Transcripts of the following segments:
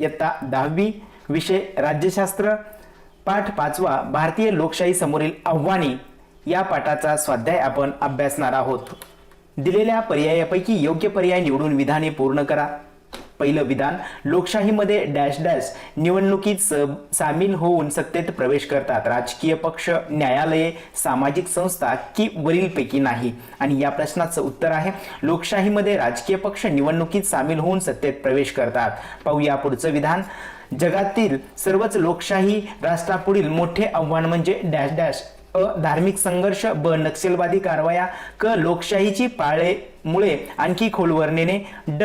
इयत्ता दहावी विषय राज्यशास्त्र पाठ पाचवा भारतीय लोकशाही समोरील आव्हाने या पाठाचा स्वाध्याय आपण अभ्यासणार आहोत. दिलेल्या पर्यायापैकी योग्य पर्याय निवडून विधाने पूर्ण करा. पहिलं विधान. लोकशाहीमध्ये डॅश डॅश निवडणुकीत स- सामील होऊन सत्तेत प्रवेश करतात. राजकीय पक्ष न्यायालये सामाजिक संस्था की वरीलपैकी नाही. आणि या प्रश्नाचं उत्तर आहे लोकशाहीमध्ये राजकीय पक्ष निवडणुकीत सामील होऊन सत्तेत प्रवेश करतात. पाहूया पुढचं विधान. जगातील सर्वच लोकशाही राष्ट्रापुढील मोठे आव्हान म्हणजे डॅश डॅश. अ धार्मिक संघर्ष ब नक्षलवादी कारवाया क लोकशाहीची पाळेमुळे आणखी खोलवर नेणे ड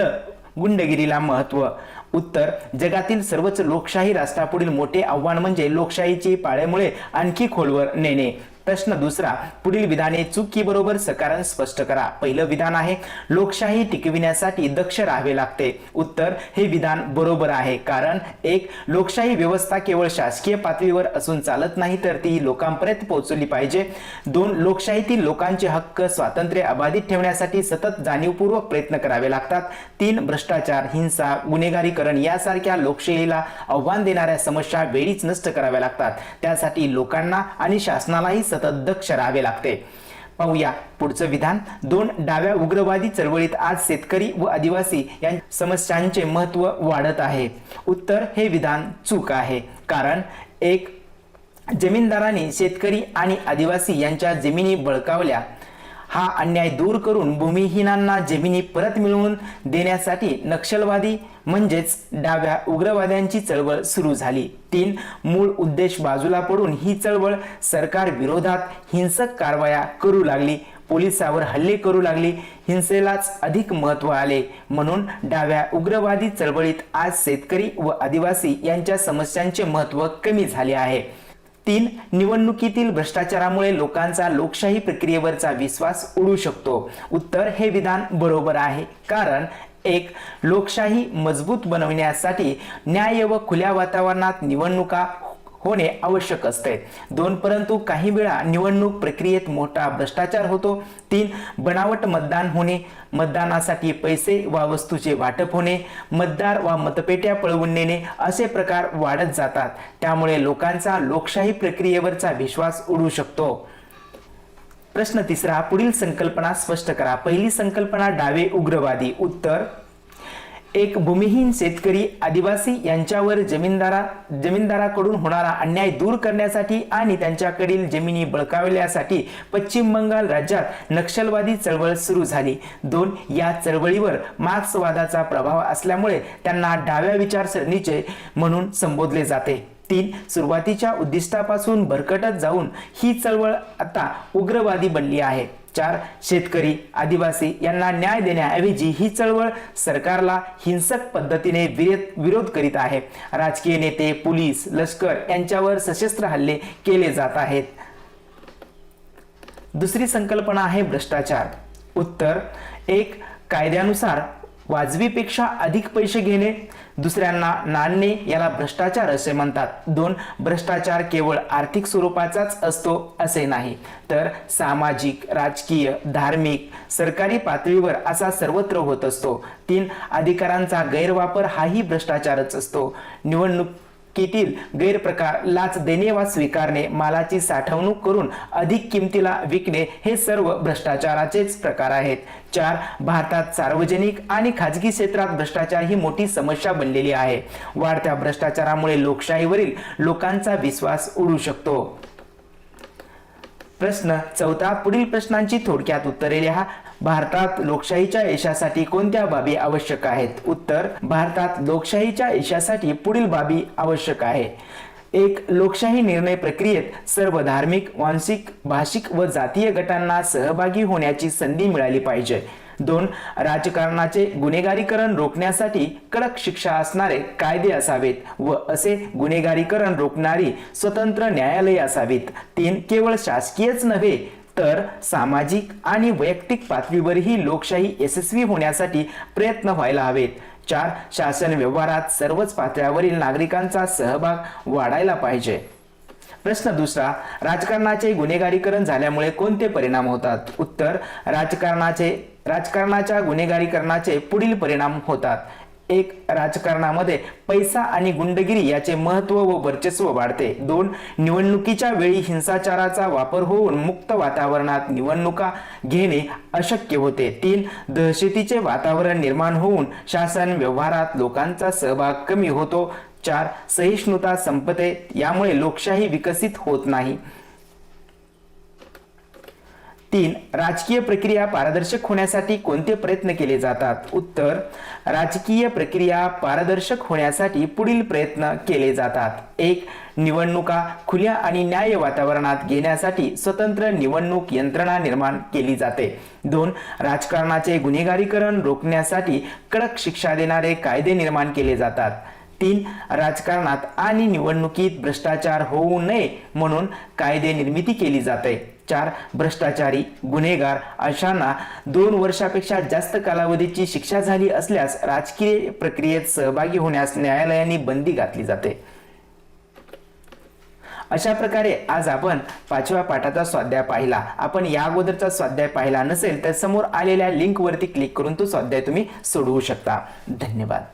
गुंडगिरीला महत्त्व. उत्तर जगातील सर्वच लोकशाही राष्ट्रापुढील मोठे आव्हान म्हणजे लोकशाहीची पाळ्यामुळे आणखी खोलवर नेणे. प्रश्न दुसरा पुढील विधाने चुकी बरोबर सकारण स्पष्ट करा. पहिलं विधान आहे लोकशाही टिकविण्यासाठी दक्ष राहावे लागते. उत्तर हे विधान बरोबर आहे कारण एक लोकशाही व्यवस्था केवळ शासकीय पातळीवर असून चालत नाही तर ती लोकांपर्यंत पोहोचवली पाहिजे. दोन लोकशाहीतील लोकांचे हक्क स्वातंत्र्य अबाधित ठेवण्यासाठी सतत जाणीवपूर्वक प्रयत्न करावे लागतात. तीन भ्रष्टाचार हिंसा गुन्हेगारीकरण यासारख्या लोकशाहीला आव्हान देणाऱ्या समस्या वेळीच नष्ट कराव्या लागतात. त्यासाठी लोकांना आणि शासनालाही सतत दक्ष राहावे लागते. पाहूया पुढचं विधान. दोन डाव्या उग्रवादी चळवळीत आज शेतकरी व आदिवासी या समस्यांचे महत्त्व वाढत आहे. उत्तर हे विधान चूक आहे. कारण एक जमीनदारांनी शेतकरी आणि आदिवासी यांच्या जमिनी बळकावल्या. हा अन्याय दूर करून भूमिहीनांना जमिनी परत मिळवून देण्यासाठी नक्षलवादी म्हणजेच डाव्या उग्रवाद्यांची चळवळ सुरू झाली. तीन मूळ उद्देश बाजूला पडून ही चळवळ सरकार विरोधात हिंसक कारवाया करू लागली. पोलिसावर हल्ले करू लागली. हिंसेलाच अधिक महत्त्व आले. म्हणून डाव्या उग्रवादी चळवळीत आज शेतकरी व आदिवासी यांच्या समस्यांचे महत्त्व कमी झाले आहे. तीन निवडणुकीतील भ्रष्टाचारामुळे लोकांचा लोकशाही प्रक्रियेवरचा विश्वास उडू शकतो. उत्तर हे विधान बरोबर आहे. कारण एक लोकशाही मजबूत बनवण्यासाठी न्याय व खुल्या वातावरणात निवडणुका होणे आवश्यक असते. दोन परंतु काही वेळा निवडणूक प्रक्रियेत मोठा भ्रष्टाचार होतो. तीन बनावट मतदान होणे मतदानासाठी पैसे वा वस्तूचे वाटप होणे मतदार वा मतपेट्या पळवून नेणे असे प्रकार वाढत जातात. त्यामुळे लोकांचा लोकशाही प्रक्रियेवरचा विश्वास उडू शकतो. प्रश्न तिसरा पुढील संकल्पना स्पष्ट करा. पहिली संकल्पना डावे उग्रवादी. उत्तर एक भूमिहीन शेतकरी आदिवासी यांच्यावर जमीनदारा जमीनदाराकडून होणारा अन्याय दूर करण्यासाठी आणि त्यांच्याकडील जमिनी बळकावल्यासाठी पश्चिम बंगाल राज्यात नक्षलवादी चळवळ सुरू झाली. दोन या चळवळीवर मार्क्सवादाचा प्रभाव असल्यामुळे त्यांना डाव्या विचारसरणीचे म्हणून संबोधले जाते. तीन सुरुवातीच्या उद्दिष्टापासून भरकटत जाऊन ही चळवळ आता उग्रवादी बनली आहे. चार शेतकरी आदिवासी यांना न्याय देण्याऐवजी ही चळवळ सरकारला हिंसक पद्धतीने विरोध विरोध करीत आहे. राजकीय नेते पोलीस लष्कर यांच्यावर सशस्त्र हल्ले केले जात आहेत. दुसरी संकल्पना आहे भ्रष्टाचार. उत्तर एक कायद्यानुसार वाजवीपेक्षा अधिक पैसे घेणे. दुसऱ्यांना नाणणे याला भ्रष्टाचार असे म्हणतात. दोन भ्रष्टाचार केवळ आर्थिक स्वरूपाचाच असतो असे नाही. तर सामाजिक राजकीय धार्मिक सरकारी पातळीवर असा सर्वत्र होत असतो. तीन अधिकारांचा गैरवापर हाही भ्रष्टाचारच असतो. निवडणूक कितील गैरप्रकार लाच देणे वा स्वीकारणे मालाची साठवणूक करून अधिक किमतीला विकणे हे सर्व भ्रष्टाचाराचेच प्रकार आहेत. चार भारतात सार्वजनिक आणि खाजगी क्षेत्रात भ्रष्टाचार ही मोठी समस्या बनलेली आहे. वाढत्या भ्रष्टाचारामुळे लोकशाहीवरील लोकांचा विश्वास उडू शकतो. प्रश्न चौथा पुढील प्रश्नांची थोडक्यात उत्तरे लिहा. भारतात लोकशाहीच्या यशासाठी कोणत्या बाबी आवश्यक आहेत? उत्तर भारतात लोकशाहीच्या यशासाठी पुढील बाबी आवश्यक आहे. एक लोकशाही निर्णय प्रक्रियेत सर्व धार्मिक वांशिक भाषिक व जातीय गटांना सहभागी होण्याची संधी मिळाली पाहिजे. दोन राजकारणाचे गुन्हेगारीकरण रोखण्यासाठी कडक शिक्षा असणारे कायदे असावेत व असे गुन्हेगारीकरण रोखणारी स्वतंत्र न्यायालये असावीत. तीन केवळ शासकीयच नव्हे तर सामाजिक आणि वैयक्तिक पातळीवरही लोकशाही यशस्वी होण्यासाठी प्रयत्न व्हायला हवेत. चार शासन व्यवहारात सर्वच पातळ्यावरील नागरिकांचा सहभाग वाढायला पाहिजे. प्रश्न दुसरा राजकारणाचे गुन्हेगारीकरण झाल्यामुळे कोणते परिणाम होतात? उत्तर राजकारणाचे राजकारणाच्या गुन्हेगारीकरणाचे पुढील परिणाम होतात. एक राजकारणामध्ये पैसा आणि गुंडगिरी याचे महत्त्व व वर्चस्व वाढते. दोन निवडणुकीच्या वेळी हिंसाचाराचा वापर होऊन मुक्त वातावरणात निवडणुका घेणे अशक्य होते. तीन दहशतीचे वातावरण निर्माण होऊन शासन व्यवहारात लोकांचा सहभाग कमी होतो. चार सहिष्णुता संपते. यामुळे लोकशाही विकसित होत नाही. तीन राजकीय प्रक्रिया पारदर्शक होण्यासाठी कोणते प्रयत्न केले जातात? उत्तर राजकीय प्रक्रिया पारदर्शक होण्यासाठी पुढील प्रयत्न केले जातात. एक निवडणुका खुल्या आणि न्याय वातावरणात घेण्यासाठी स्वतंत्र निवडणूक यंत्रणा निर्माण केली जाते. दोन राजकारणाचे गुन्हेगारीकरण रोखण्यासाठी कडक शिक्षा देणारे कायदे निर्माण केले जातात. तीन राजकारणात आणि निवडणुकीत भ्रष्टाचार होऊ नये म्हणून कायदे निर्मिती केली जाते. चार भ्रष्टाचारी गुन्हेगार अशांना दोन वर्षापेक्षा जास्त कालावधीची शिक्षा झाली असल्यास राजकीय प्रक्रियेत सहभागी होण्यास न्यायालयाने बंदी घातली जाते. अशा प्रकारे आज आपण पाचव्या पाठाचा स्वाध्याय पाहिला. आपण या अगोदरचा स्वाध्याय पाहिला नसेल तर समोर आलेल्या लिंकवरती क्लिक करून तो स्वाध्याय तुम्ही सोडवू शकता. धन्यवाद.